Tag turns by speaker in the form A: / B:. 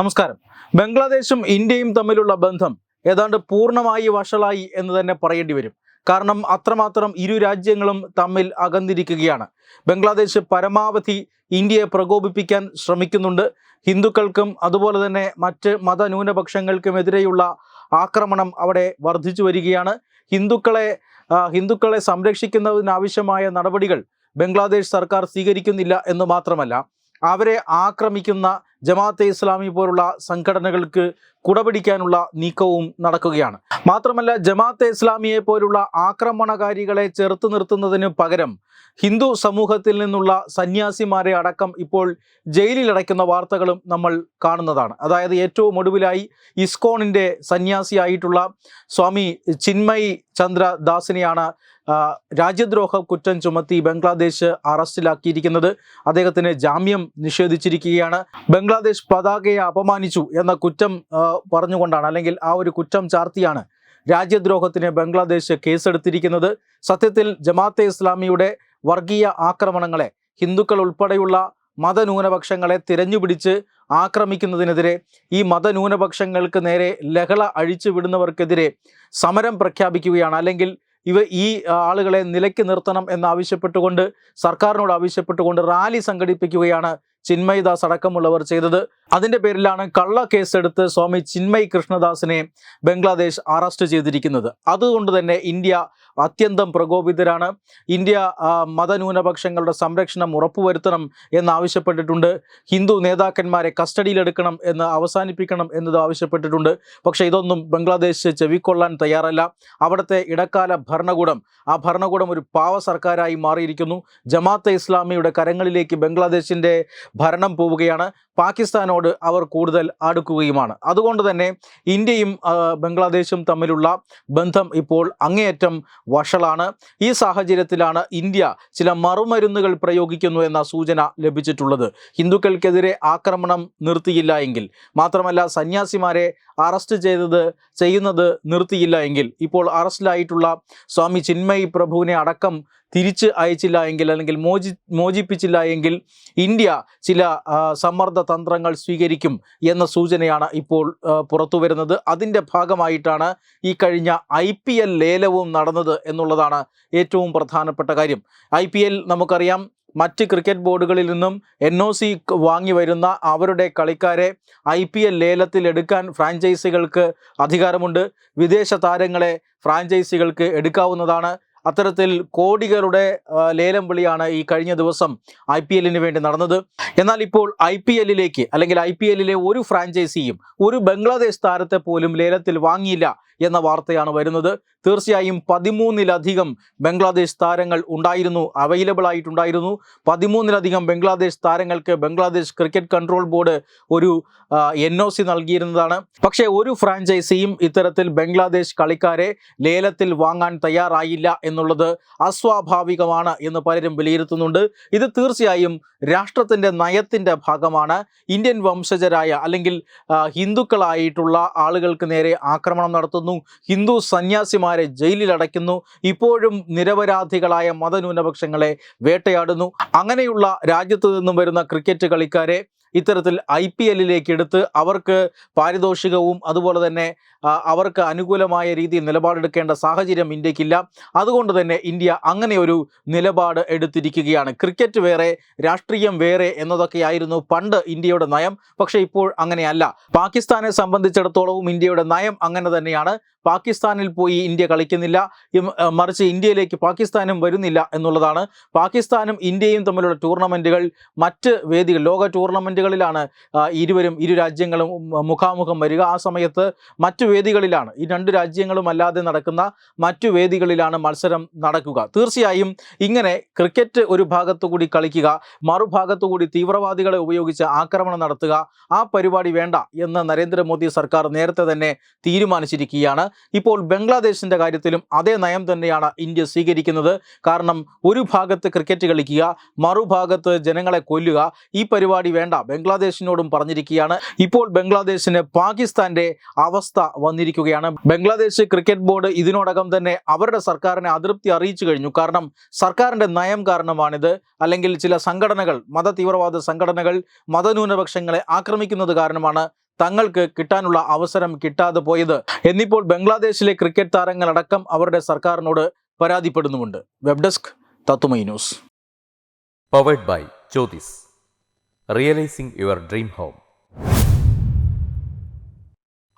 A: നമസ്കാരം. ബംഗ്ലാദേശും ഇന്ത്യയും തമ്മിലുള്ള ബന്ധം ഏതാണ്ട് പൂർണമായി വഷളായി എന്ന് തന്നെ പറയേണ്ടി വരും. കാരണം അത്രമാത്രം ഇരു രാജ്യങ്ങളും തമ്മിൽ അകന്നിരിക്കുകയാണ്. ബംഗ്ലാദേശ് പരമാവധി ഇന്ത്യയെ പ്രകോപിപ്പിക്കാൻ ശ്രമിക്കുന്നുണ്ട്. ഹിന്ദുക്കൾക്കും അതുപോലെ തന്നെ മറ്റ് മതന്യൂനപക്ഷങ്ങൾക്കുമെതിരെയുള്ള ആക്രമണം അവിടെ വർദ്ധിച്ചു വരികയാണ്. ഹിന്ദുക്കളെ ഹിന്ദുക്കളെ സംരക്ഷിക്കുന്നതിനാവശ്യമായ നടപടികൾ ബംഗ്ലാദേശ് സർക്കാർ സ്വീകരിക്കുന്നില്ല എന്ന് മാത്രമല്ല അവരെ ആക്രമിക്കുന്ന ജമാഅത്തെ ഇസ്ലാമി പോലുള്ള സംഘടനകൾക്ക് കുടപിടിക്കാനുള്ള നീക്കവും നടക്കുകയാണ്. മാത്രമല്ല ജമാഅത്തെ ഇസ്ലാമിയെ പോലുള്ള ആക്രമണകാരികളെ ചെറുത്തു നിർത്തുന്നതിന് പകരം ഹിന്ദു സമൂഹത്തിൽ നിന്നുള്ള സന്യാസിമാരെ അടക്കം ഇപ്പോൾ ജയിലിൽ അടയ്ക്കുന്ന വാർത്തകളും നമ്മൾ കാണുന്നതാണ്. അതായത് ഏറ്റവും ഒടുവിലായി ഇസ്കോണിന്റെ സന്യാസിയായിട്ടുള്ള സ്വാമി ചിന്മയി ചന്ദ്ര ദാസിനെയാണ് രാജ്യദ്രോഹ കുറ്റം ചുമത്തി ബംഗ്ലാദേശ് അറസ്റ്റിലാക്കിയിരിക്കുന്നത്. അദ്ദേഹത്തിന് ജാമ്യം നിഷേധിച്ചിരിക്കുകയാണ്. ബംഗ്ലാദേശ് പതാകയെ അപമാനിച്ചു എന്ന കുറ്റം പറഞ്ഞുകൊണ്ടാണ് അല്ലെങ്കിൽ ആ ഒരു കുറ്റം ചാർത്തിയാണ് രാജ്യദ്രോഹത്തിന് ബംഗ്ലാദേശ് കേസെടുത്തിരിക്കുന്നത്. സത്യത്തിൽ ജമാഅത്തെ ഇസ്ലാമിയുടെ വർഗീയ ആക്രമണങ്ങളെ ഹിന്ദുക്കൾ ഉൾപ്പെടെയുള്ള മതന്യൂനപക്ഷങ്ങളെ തിരഞ്ഞുപിടിച്ച് ആക്രമിക്കുന്നതിനെതിരെ ഈ മതന്യൂനപക്ഷങ്ങൾക്ക് നേരെ ലഹള അഴിച്ചു വിടുന്നവർക്കെതിരെ സമരം പ്രഖ്യാപിക്കുകയാണ്. അല്ലെങ്കിൽ ഇവ ഈ ആളുകളെ നിലയ്ക്ക് നിർത്തണം എന്നാവശ്യപ്പെട്ടുകൊണ്ട് സർക്കാരിനോട് ആവശ്യപ്പെട്ടുകൊണ്ട് റാലി സംഘടിപ്പിക്കുകയാണ് ചിന്മയിദാസ് അടക്കമുള്ളവർ ചെയ്തത്. അതിന്റെ പേരിലാണ് കള്ള കേസെടുത്ത് സ്വാമി ചിന്മയ് കൃഷ്ണദാസിനെ ബംഗ്ലാദേശ് അറസ്റ്റ് ചെയ്തിരിക്കുന്നത്. അതുകൊണ്ട് തന്നെ ഇന്ത്യ അത്യന്തം പ്രകോപിതരാണ്. ഇന്ത്യ മതന്യൂനപക്ഷങ്ങളുടെ സംരക്ഷണം ഉറപ്പുവരുത്തണം എന്നാവശ്യപ്പെട്ടിട്ടുണ്ട്. ഹിന്ദു നേതാക്കന്മാരെ കസ്റ്റഡിയിലെടുക്കണം എന്ന് അവസാനിപ്പിക്കണം എന്നത് ആവശ്യപ്പെട്ടിട്ടുണ്ട്. പക്ഷേ ഇതൊന്നും ബംഗ്ലാദേശ് ചെവിക്കൊള്ളാൻ തയ്യാറല്ല. അവിടുത്തെ ഇടക്കാല ഭരണകൂടം ആ ഭരണകൂടം ഒരു പാവ സർക്കാരായി മാറിയിരിക്കുന്നു. ജമാഅത്തെ ഇസ്ലാമിയുടെ കരങ്ങളിലേക്ക് ബംഗ്ലാദേശിന്റെ ഭരണം പോവുകയാണ്. പാകിസ്ഥാനോട് അവർ കൂടുതൽ അടുക്കുകയുമാണ്. അതുകൊണ്ട് തന്നെ ഇന്ത്യയും ബംഗ്ലാദേശും തമ്മിലുള്ള ബന്ധം ഇപ്പോൾ അങ്ങേയറ്റം വഷളാണ്. ഈ സാഹചര്യത്തിലാണ് ഇന്ത്യ ചില മറുമരുന്നുകൾ പ്രയോഗിക്കുന്നു എന്ന സൂചന ലഭിച്ചിട്ടുള്ളത്. ഹിന്ദുക്കൾക്കെതിരെ ആക്രമണം നിർത്തിയില്ല എങ്കിൽ മാത്രമല്ല സന്യാസിമാരെ അറസ്റ്റ് ചെയ്തത് ചെയ്യുന്നത് നിർത്തിയില്ല എങ്കിൽ ഇപ്പോൾ അറസ്റ്റിലായിട്ടുള്ള സ്വാമി ചിന്മയി പ്രഭുവിനെ അടക്കം തിരിച്ച് അയച്ചില്ല എങ്കിൽ അല്ലെങ്കിൽ മോചി മോചിപ്പിച്ചില്ല എങ്കിൽ ഇന്ത്യ ചില സമ്മർദ്ദ തന്ത്രങ്ങൾ സ്വീകരിക്കും എന്ന സൂചനയാണ് ഇപ്പോൾ പുറത്തു വരുന്നത്. അതിന്റെ ഭാഗമായിട്ടാണ് ഈ കഴിഞ്ഞ ഐ പി എൽ ലേലവും നടന്നത് എന്നുള്ളതാണ് ഏറ്റവും പ്രധാനപ്പെട്ട കാര്യം. ഐ പി എൽ നമുക്കറിയാം മറ്റ് ക്രിക്കറ്റ് ബോർഡുകളിൽ നിന്നും എൻ ഒ സി വാങ്ങി വരുന്ന അവരുടെ കളിക്കാരെ ഐ പി എൽ ലേലത്തിൽ എടുക്കാൻ ഫ്രാഞ്ചൈസികൾക്ക് അധികാരമുണ്ട്. വിദേശ താരങ്ങളെ ഫ്രാഞ്ചൈസികൾക്ക് എടുക്കാവുന്നതാണ്. അത്തരത്തിൽ കോടികളുടെ ലേലം വിളിയാണ് ഈ കഴിഞ്ഞ ദിവസം ഐ പി എല്ലിന് വേണ്ടി നടന്നത്. എന്നാൽ ഇപ്പോൾ ഐ പി എല്ലിലേക്ക് അല്ലെങ്കിൽ ഐ പി എല്ലിലെ ഒരു ഫ്രാഞ്ചൈസിയും ഒരു ബംഗ്ലാദേശ് താരത്തെ പോലും ലേലത്തിൽ വാങ്ങിയില്ല എന്ന വാർത്തയാണ് വരുന്നത്. തീർച്ചയായും പതിമൂന്നിലധികം ബംഗ്ലാദേശ് താരങ്ങൾ ഉണ്ടായിരുന്നു അവൈലബിൾ ആയിട്ടുണ്ടായിരുന്നു. പതിമൂന്നിലധികം ബംഗ്ലാദേശ് താരങ്ങൾക്ക് ബംഗ്ലാദേശ് ക്രിക്കറ്റ് കൺട്രോൾ ബോർഡ് ഒരു എൻ ഒ സി നൽകിയിരുന്നതാണ്. പക്ഷേ ഒരു ഫ്രാഞ്ചൈസിയും ഇത്തരത്തിൽ ബംഗ്ലാദേശ് കളിക്കാരെ ലേലത്തിൽ വാങ്ങാൻ തയ്യാറായില്ല എന്നുള്ളത് അസ്വാഭാവികമാണ് എന്ന് പലരും വിലയിരുത്തുന്നുണ്ട്. ഇത് തീർച്ചയായും രാഷ്ട്രത്തിന്റെ നയത്തിന്റെ ഭാഗമാണ്. ഇന്ത്യൻ വംശജരായ അല്ലെങ്കിൽ ഹിന്ദുക്കളായിട്ടുള്ള ആളുകൾക്ക് നേരെ ആക്രമണം നടത്തുന്നു. ഹിന്ദു സന്യാസിമാരെ ജയിലിൽ അടയ്ക്കുന്നു ഇപ്പോഴും നിരപരാധികളായ മതന്യൂനപക്ഷങ്ങളെ വേട്ടയാടുന്നു. അങ്ങനെയുള്ള രാജ്യത്ത് നിന്നും വരുന്ന ക്രിക്കറ്റ് കളിക്കാരെ ഇത്തരത്തിൽ ഐ പി എല്ലിലേക്ക് എടുത്ത് അവർക്ക് പാരിതോഷികവും അതുപോലെ തന്നെ അവർക്ക് അനുകൂലമായ രീതിയിൽ നിലപാടെടുക്കേണ്ട സാഹചര്യം ഇന്ത്യക്കില്ല. അതുകൊണ്ട് തന്നെ ഇന്ത്യ അങ്ങനെ ഒരു നിലപാട് എടുത്തിരിക്കുകയാണ്. ക്രിക്കറ്റ് വേറെ രാഷ്ട്രീയം വേറെ എന്നതൊക്കെയായിരുന്നു പണ്ട് ഇന്ത്യയുടെ നയം. പക്ഷേ ഇപ്പോൾ അങ്ങനെയല്ല. പാകിസ്ഥാനെ സംബന്ധിച്ചിടത്തോളവും ഇന്ത്യയുടെ നയം അങ്ങനെ തന്നെയാണ്. പാകിസ്ഥാനിൽ പോയി ഇന്ത്യ കളിക്കുന്നില്ല. മറിച്ച് ഇന്ത്യയിലേക്ക് പാകിസ്ഥാനും വരുന്നില്ല എന്നുള്ളതാണ്. പാകിസ്ഥാനും ഇന്ത്യയും തമ്മിലുള്ള ടൂർണമെന്റുകൾ മറ്റ് വേദികൾ ലോക ടൂർണമെന്റുകളിലാണ് ഇരുവരും ഇരു രാജ്യങ്ങളും മുഖാമുഖം വരിക. ആ സമയത്ത് മറ്റു വേദികളിലാണ്. ഈ രണ്ട് രാജ്യങ്ങളും അല്ലാതെ നടക്കുന്ന മറ്റു വേദികളിലാണ് മത്സരം നടക്കുക. തീർച്ചയായും ഇങ്ങനെ ക്രിക്കറ്റ് ഒരു ഭാഗത്തു കൂടി കളിക്കുക മറുഭാഗത്തു കൂടി തീവ്രവാദികളെ ഉപയോഗിച്ച് ആക്രമണം നടത്തുക ആ പരിപാടി വേണ്ട എന്ന് നരേന്ദ്രമോദി സർക്കാർ നേരത്തെ തന്നെ തീരുമാനിച്ചിരിക്കുകയാണ്. ഇപ്പോൾ ബംഗ്ലാദേശിന്റെ കാര്യത്തിലും അതേ നയം തന്നെയാണ് ഇന്ത്യ സ്വീകരിക്കുന്നത്. കാരണം ഒരു ഭാഗത്ത് ക്രിക്കറ്റ് കളിക്കുക മറുഭാഗത്ത് ജനങ്ങളെ കൊല്ലുക ഈ പരിപാടി വേണ്ട. ബംഗ്ലാദേശിനോടും പറഞ്ഞിരിക്കുകയാണ്. ഇപ്പോൾ ബംഗ്ലാദേശിന് പാകിസ്ഥാന്റെ അവസ്ഥ വന്നിരിക്കുകയാണ്. ബംഗ്ലാദേശ് ക്രിക്കറ്റ് ബോർഡ് ഇതിനോടകം തന്നെ അവരുടെ സർക്കാരിനെ അതൃപ്തി അറിയിച്ചു കഴിഞ്ഞു. കാരണം സർക്കാരിന്റെ നയം കാരണമാണിത്. അല്ലെങ്കിൽ ചില സംഘടനകൾ മത തീവ്രവാദ സംഘടനകൾ മതന്യൂനപക്ഷങ്ങളെ ആക്രമിക്കുന്നത് കാരണമാണ് തങ്ങൾക്ക് കിട്ടാനുള്ള അവസരം കിട്ടാതെ പോയത്. എന്നിപ്പോൾ ബംഗ്ലാദേശിലെ ക്രിക്കറ്റ് താരങ്ങളടക്കം അവരുടെ സർക്കാരിനോട് പരാതിപ്പെടുന്നുമുണ്ട്. Web desk Tatwamayi news.
B: Powered by Jyothis realising your dream home.